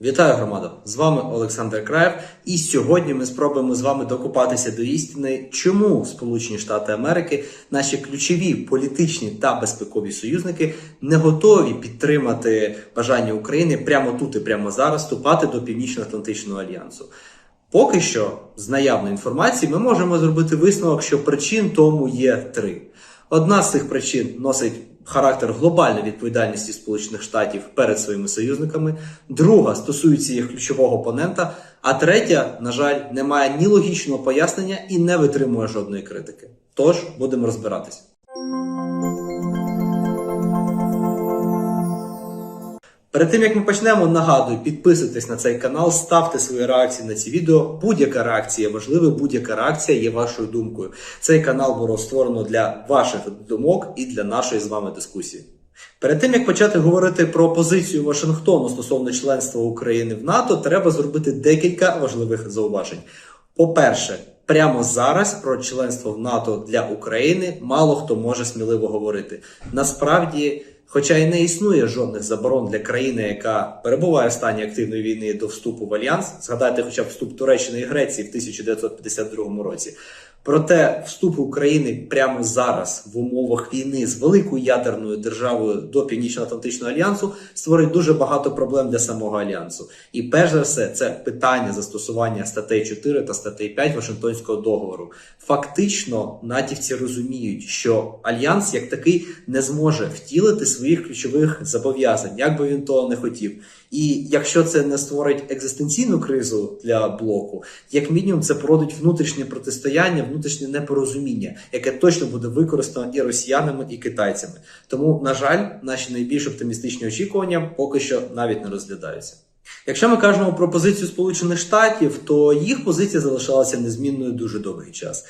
Вітаю громаду! З вами Олександр Краєв, і сьогодні ми спробуємо з вами докопатися до істини, чому Сполучені Штати Америки, наші ключові політичні та безпекові союзники, не готові підтримати бажання України прямо тут і прямо зараз вступати до Північно-Атлантичного альянсу. Поки що, з наявної інформації, ми можемо зробити висновок, що причин тому є три. Одна з цих причин носить характер глобальної відповідальності Сполучених Штатів перед своїми союзниками, друга стосується їх ключового опонента, а третя, на жаль, не має ні логічного пояснення і не витримує жодної критики. Тож будемо розбиратись. Перед тим як ми почнемо, нагадую, підписуйтесь на цей канал, ставте свої реакції на ці відео. Будь-яка реакція важлива, будь-яка реакція є вашою думкою. Цей канал було створено для ваших думок і для нашої з вами дискусії. Перед тим як почати говорити про позицію Вашингтону стосовно членства України в НАТО, треба зробити декілька важливих зауважень. По-перше, прямо зараз про членство в НАТО для України мало хто може сміливо говорити. Насправді. Хоча й не існує жодних заборон для країни, яка перебуває в стані активної війни до вступу в альянс, згадайте, хоча б вступ Туреччини і Греції в 1952 році. Проте вступ України прямо зараз в умовах війни з великою ядерною державою до Північно-Атлантичного альянсу створить дуже багато проблем для самого альянсу. І перш за все, це питання застосування статей 4 та статей 5 Вашингтонського договору. Фактично, натівці розуміють, що альянс як такий не зможе втілити своїх ключових зобов'язань, як би він того не хотів. І якщо це не створить екзистенційну кризу для блоку, як мінімум це породить внутрішнє протистояння, внутрішнє непорозуміння, яке точно буде використано і росіянами, і китайцями. Тому, на жаль, наші найбільш оптимістичні очікування поки що навіть не розглядаються. Якщо ми кажемо про позицію Сполучених Штатів, то їх позиція залишалася незмінною дуже довгий час.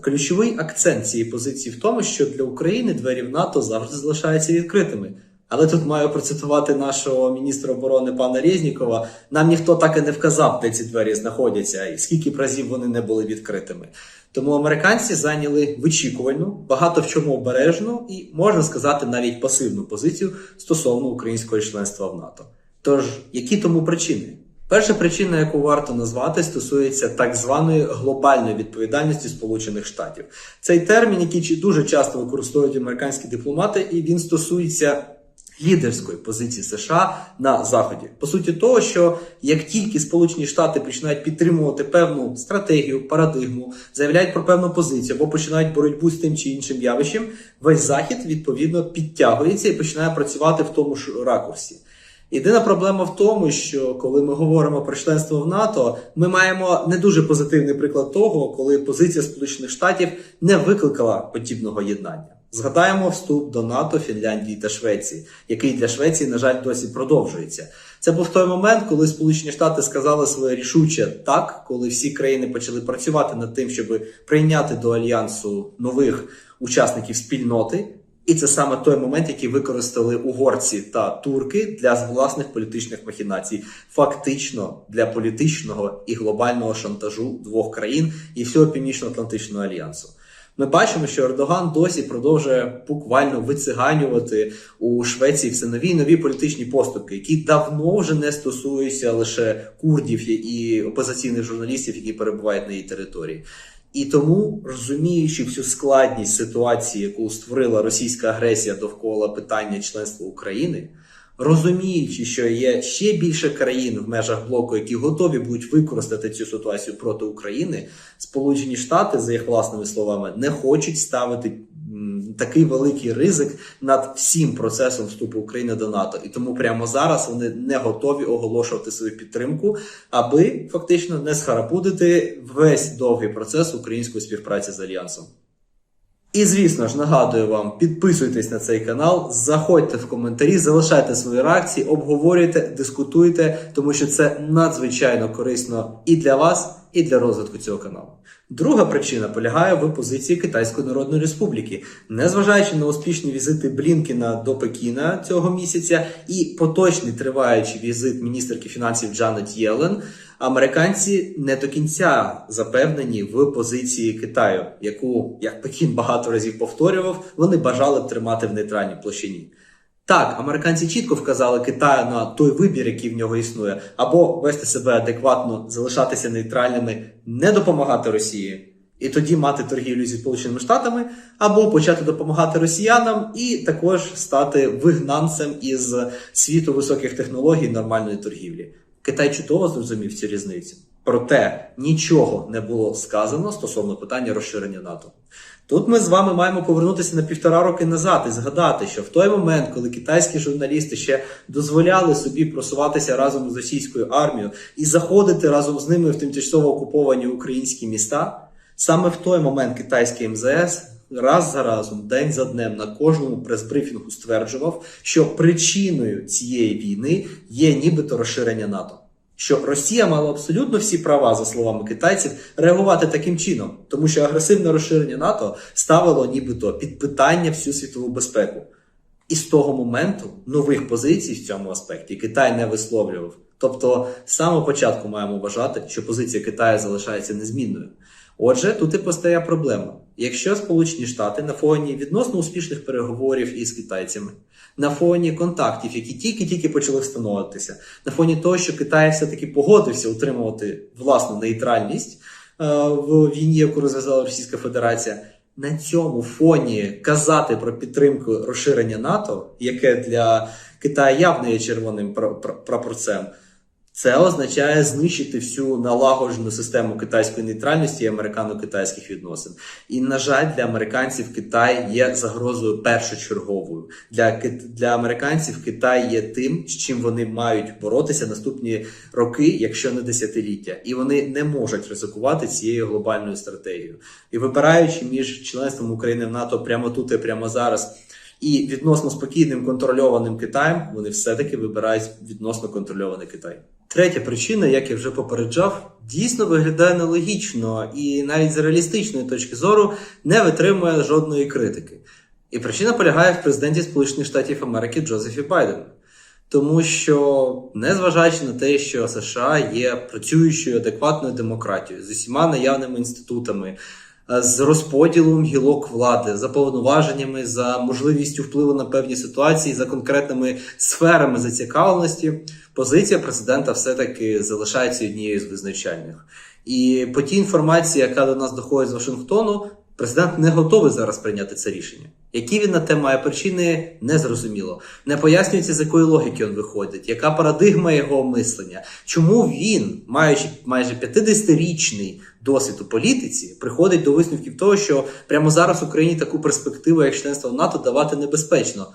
Ключовий акцент цієї позиції в тому, що для України двері в НАТО завжди залишаються відкритими. Але тут маю процитувати нашого міністра оборони пана Резнікова. Нам ніхто так і не вказав, де ці двері знаходяться, і скільки б разів вони не були відкритими. Тому американці зайняли вичікувальну, багато в чому обережну і можна сказати навіть пасивну позицію стосовно українського членства в НАТО. Тож, які тому причини? Перша причина, яку варто назвати, стосується так званої глобальної відповідальності Сполучених Штатів. Цей термін, який дуже часто використовують американські дипломати, і він стосується лідерської позиції США на заході. По суті, того, що як тільки Сполучені Штати починають підтримувати певну стратегію, парадигму, заявляють про певну позицію або починають боротьбу з тим чи іншим явищем, весь захід відповідно підтягується і починає працювати в тому ж ракурсі. Єдина проблема в тому, що коли ми говоримо про членство в НАТО, ми маємо не дуже позитивний приклад того, коли позиція Сполучених Штатів не викликала подібного єднання. Згадаємо вступ до НАТО Фінляндії та Швеції, який для Швеції, на жаль, досі продовжується. Це був той момент, коли Сполучені Штати сказали своє рішуче так, коли всі країни почали працювати над тим, щоб прийняти до альянсу нових учасників спільноти. І це саме той момент, який використали угорці та турки для власних політичних махінацій, фактично для політичного і глобального шантажу двох країн і всього північно-атлантичного альянсу. Ми бачимо, що Ердоган досі продовжує буквально вициганювати у Швеції все нові і нові політичні поступки, які давно вже не стосуються лише курдів і опозиційних журналістів, які перебувають на її території. І тому, розуміючи всю складність ситуації, яку створила російська агресія довкола питання членства України, розуміючи, що є ще більше країн в межах блоку, які готові будуть використати цю ситуацію проти України, Сполучені Штати, за їх власними словами, не хочуть ставити такий великий ризик над всім процесом вступу України до НАТО, і тому прямо зараз вони не готові оголошувати свою підтримку, аби фактично не схарапудити весь довгий процес української співпраці з альянсом. І звісно ж нагадую вам, підписуйтесь на цей канал, заходьте в коментарі, залишайте свої реакції, обговорюйте, дискутуйте, тому що це надзвичайно корисно і для вас, і для розвитку цього каналу. Друга причина полягає в позиції Китайської Народної Республіки, незважаючи на успішні візити Блінкіна до Пекіна цього місяця і поточний триваючий візит міністерки фінансів Джанет Єлен, американці не до кінця запевнені в позиції Китаю, яку як Пекін багато разів повторював, вони бажали б тримати в нейтральній площині. Так, американці чітко вказали Китаю на той вибір, який в нього існує, або вести себе адекватно, залишатися нейтральними, не допомагати Росії. І тоді мати торгівлю зі Сполученими Штатами, або почати допомагати росіянам і також стати вигнанцем із світу високих технологій нормальної торгівлі. Китай чудово зрозумів цю різницю. Проте нічого не було сказано стосовно питання розширення НАТО. Тут ми з вами маємо повернутися на півтора роки назад і згадати, що в той момент, коли китайські журналісти ще дозволяли собі просуватися разом з російською армією і заходити разом з ними в тимчасово окуповані українські міста, саме в той момент китайський МЗС раз за разом, день за днем на кожному прес-брифінгу стверджував, що причиною цієї війни є нібито розширення НАТО. Що Росія мала абсолютно всі права, за словами китайців, реагувати таким чином, тому що агресивне розширення НАТО ставило нібито під питання всю світову безпеку. І з того моменту нових позицій в цьому аспекті Китай не висловлював. Тобто, з самого початку маємо вважати, що позиція Китаю залишається незмінною. Отже, тут і постає проблема. Якщо Сполучені Штати на фоні відносно успішних переговорів із китайцями, на фоні контактів, які тільки-тільки почали встановлюватися, на фоні того, що Китай все-таки погодився утримувати власну нейтральність е, в війні, яку розв'язала Російська Федерація, на цьому фоні казати про підтримку розширення НАТО, яке для Китаю явно є червоним пра- пра- прапорцем, це означає знищити всю налагоджену систему китайської нейтральності і американо-китайських відносин. І, на жаль, для американців Китай є загрозою першочерговою. Для, для американців Китай є тим, з чим вони мають боротися наступні роки, якщо не десятиліття. І вони не можуть ризикувати цією глобальною стратегією. І вибираючи між членством України в НАТО прямо тут і прямо зараз. І відносно спокійним контрольованим Китаєм вони все-таки вибирають відносно контрольований Китай. Третя причина, як я вже попереджав, дійсно виглядає нелогічно і навіть з реалістичної точки зору не витримує жодної критики. І причина полягає в президенті Сполучених Штатів Америки Джозефі Байдену. Тому що, незважаючи на те, що США є працюючою адекватною демократією з усіма наявними інститутами, з розподілом гілок влади, за повноваженнями, за можливістю впливу на певні ситуації, за конкретними сферами зацікавленості, позиція президента все-таки залишається однією з визначальних. І по тій інформації, яка до нас доходить з Вашингтону, президент не готовий зараз прийняти це рішення. Які він на те має причини, не зрозуміло. Не пояснюється, з якої логіки він виходить, яка парадигма його мислення, чому він, маючи майже 50-річний досвід у політиці, приходить до висновків того, що прямо зараз Україні таку перспективу, як членство в НАТО, давати небезпечно.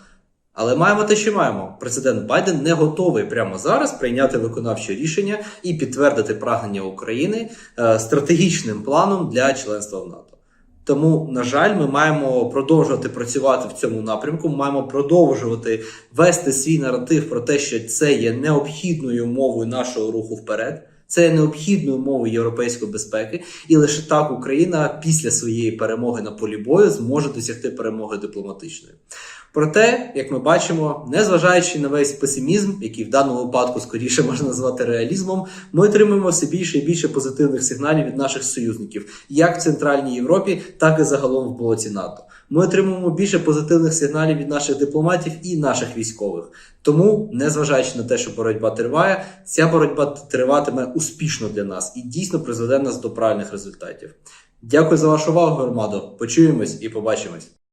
Але маємо те, що маємо. Президент Байден не готовий прямо зараз прийняти виконавче рішення і підтвердити прагнення України е, стратегічним планом для членства в НАТО. Тому, на жаль, ми маємо продовжувати працювати в цьому напрямку. Маємо продовжувати вести свій наратив про те, що це є необхідною мовою нашого руху вперед. Це є необхідною мовою європейської безпеки, і лише так Україна після своєї перемоги на полі бою зможе досягти перемоги дипломатичної. Проте, як ми бачимо, незважаючи на весь песимізм, який в даному випадку скоріше можна назвати реалізмом, ми отримуємо все більше і більше позитивних сигналів від наших союзників, як в Центральній Європі, так і загалом в блоці НАТО. Ми отримуємо більше позитивних сигналів від наших дипломатів і наших військових. Тому, незважаючи на те, що боротьба триває, ця боротьба триватиме успішно для нас і дійсно призведе нас до правильних результатів. Дякую за вашу увагу, громадо. Почуємось і побачимось.